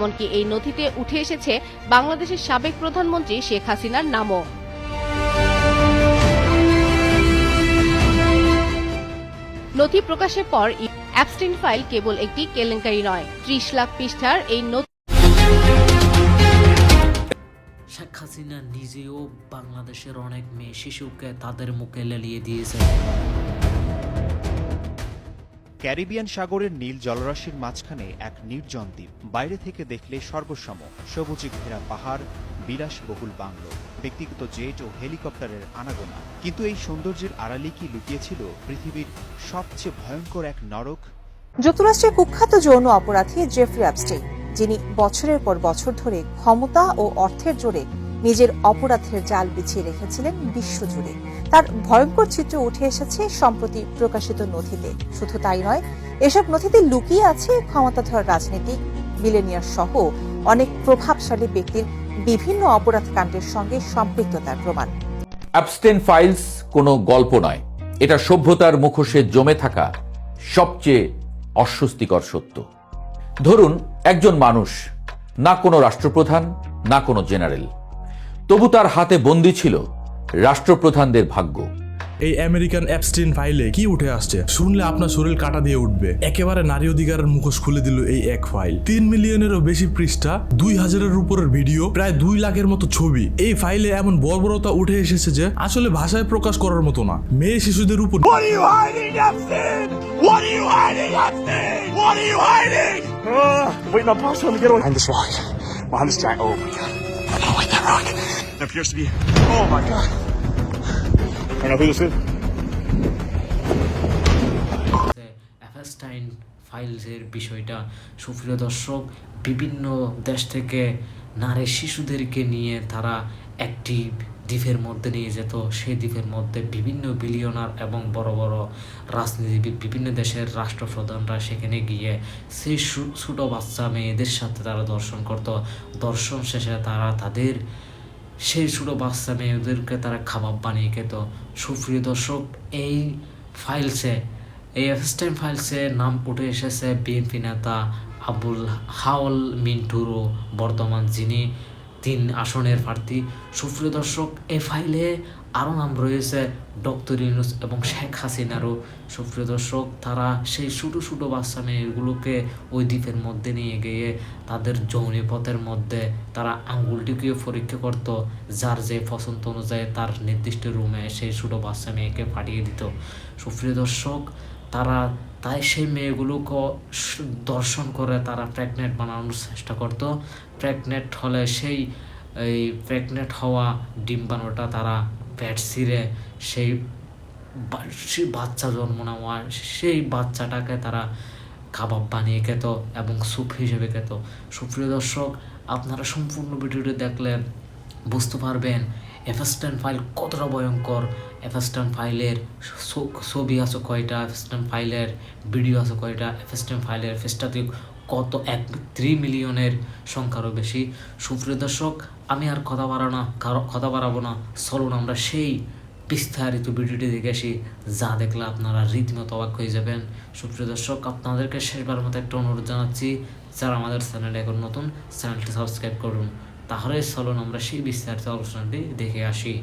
এমনকি এই নথিতে উঠে এসেছে বাংলাদেশের সাবেক প্রধানমন্ত্রী শেখ হাসিনার নামও। নথি প্রকাশের পর অ্যাবস্টিন ফাইল কেবল একটি কেলেঙ্কারি নয়, ত্রিশ লাখ পৃষ্ঠার এই নথি শেখ হাসিনা নিজেও বাংলাদেশের অনেক মেয়ে শিশুকে তাদের মুখে লেলিয়ে দিয়েছে ক্যারিবিয়ান সাগরের নীল জলরাশির মাঝখানে এক নির্জন দ্বীপ। বাইরে থেকে দেখলে সর্বসম সবুজে ঘেরা পাহাড়, বিলাসবহুল বাংলো। ব্যক্তিগত জেট ও হেলিকপ্টারের আনাগোনা। কিন্তু এই সৌন্দর্যের আড়ালে কি লুকিয়েছিল পৃথিবীর সবচেয়ে ভয়ঙ্কর এক নরক? যুক্তরাষ্ট্রের কুখ্যাত যৌন অপরাধী জেফরি অ্যাপস্টেইন যিনি বছরের পর বছর ধরে ক্ষমতা ও অর্থের জোরে নিজের অপরাধের জাল বিছিয়ে রেখেছিলেন বিশ্বজুড়ে তার ভয়ঙ্কর চিত্র উঠে এসেছে সম্প্রতি প্রকাশিত নথিতে। শুধু তাই নয়, এসব নথিতে লুকিয়ে আছে ক্ষমতাধর রাজনীতিক মিলেনিয়ার সহ অনেক প্রভাবশালী ব্যক্তির বিভিন্ন অপরাধ কাণ্ডের সঙ্গে সম্পৃক্ততার প্রমাণ। অ্যাবস্টেন ফাইলস কোনো গল্প নয়। এটা সভ্যতার মুখোশে জমে থাকা সবচেয়ে অস্বস্তিকর সত্য। ধরুন, একজন মানুষ, না কোনো রাষ্ট্রপ্রধান, না কোনো জেনারেল। তবু তার হাতে বন্দি ছিল রাষ্ট্রপ্রধানদের ভাগ্য এই আমেরিকান অ্যাপস্টিন ফাইলে কি উঠে আসছে শুনলে আপনার শরীর কাটা দিয়ে উঠবে একেবারে নারী অধিকারের মুখোশ খুলে দিল এই এক ফাইল তিন মিলিয়নেরও বেশি পৃষ্ঠা দুই হাজারের উপরের ভিডিও প্রায় দুই লাখের মতো ছবি এই ফাইলে এমন বর্বরতা উঠে এসেছে যে আসলে ভাষায় প্রকাশ করার মতো না মেয়ে শিশুদের উপর wait. Let me get away. This rock. This. Oh my god. That rock. It appears to be. Oh my god. I know who this is. অ্যাফেস্টাইন ফাইলসের বিষয়টা সুপ্রিয় দর্শক বিভিন্ন দেশ থেকে নারী শিশুদেরকে নিয়ে তারা একটি দ্বীপের মধ্যে নিয়ে যেত সেই দ্বীপের মধ্যে বিভিন্ন বিলিয়নার এবং বড় বড় রাজনীতিবিদ বিভিন্ন দেশের রাষ্ট্রপ্রধানরা সেখানে গিয়ে সেই ছোট বাচ্চা মেয়েদের সাথে তারা দর্শন করত দর্শন শেষে তারা তাদের সেই ছোটো বাচ্চা মেয়েদেরকে তারা খাবার বানিয়ে খেত। সুপ্রিয় দর্শক, এই ফাইলসে এই অ্যাসিস্ট্যান্ট ফাইলসে নাম উঠে এসেছে বিএনপি নেতা আবুল হাওল মিন্টুরু, বর্তমান যিনি তিন আসনের প্রার্থী। সুপ্রিয় দর্শক এই ফাইলে আরও নাম রয়েছে ডক্টর ইউনুস এবং শেখ হাসিনারও। সুপ্রিয় দর্শক, তারা সেই ছোটো ছোটো বাচ্চা মেয়েগুলোকে ওই দ্বীপের মধ্যে নিয়ে গিয়ে তাদের যৌনি পথের মধ্যে তারা আঙ্গুলটিকে পরীক্ষা করত। যার যে পছন্দ অনুযায়ী তার নির্দিষ্ট রুমে সেই ছোটো বাচ্চা মেয়েকে পাঠিয়ে দিত। সুপ্রিয় দর্শক, তারা তাই সেই মেয়েগুলোকে দর্শন করে তারা প্রেগনেন্ট বানানোর চেষ্টা করতো। প্রেগনেন্ট হলে সেই, এই প্রেগনেন্ট হওয়া ডিম্বাণুটা তারা পেট ছিঁড়ে সেই সেই বাচ্চা জন্ম নেওয়া সেই বাচ্চাটাকে তারা কাবাব বানিয়ে খেত এবং স্যুপ হিসেবে খেত। সুপ্রিয় দর্শক, আপনারা সম্পূর্ণ ভিডিওটি দেখলে বুঝতে পারবেন এফএসটান ফাইল কতটা ভয়ঙ্কর? এফএসটান ফাইলের ছবি আছে কয়টা? এফএসটান ফাইলের ভিডিও আছে কয়টা? এফএসটান ফাইলের ফেসটাতে কত? এক থ্রি মিলিয়নের সংখ্যারও বেশি। সুপ্রিয় দর্শক, আমি আর কথা বাড়ানো কারও, কথা বাড়াবো না। চলুন আমরা সেই বিস্তারিত ভিডিওটি দেখে আসি, যা দেখলে আপনারা রীতিমতো অবাক হয়ে যাবেন। সুপ্রিয় দর্শক, আপনাদেরকে শেষবার মতো একটা অনুরোধ জানাচ্ছি, যারা আমাদের চ্যানেলে এখন নতুন, চ্যানেলটি সাবস্ক্রাইব করুন। তাহলে চলুন আমরা সেই বিস্তারিত আলোচনাটি দেখে আসি।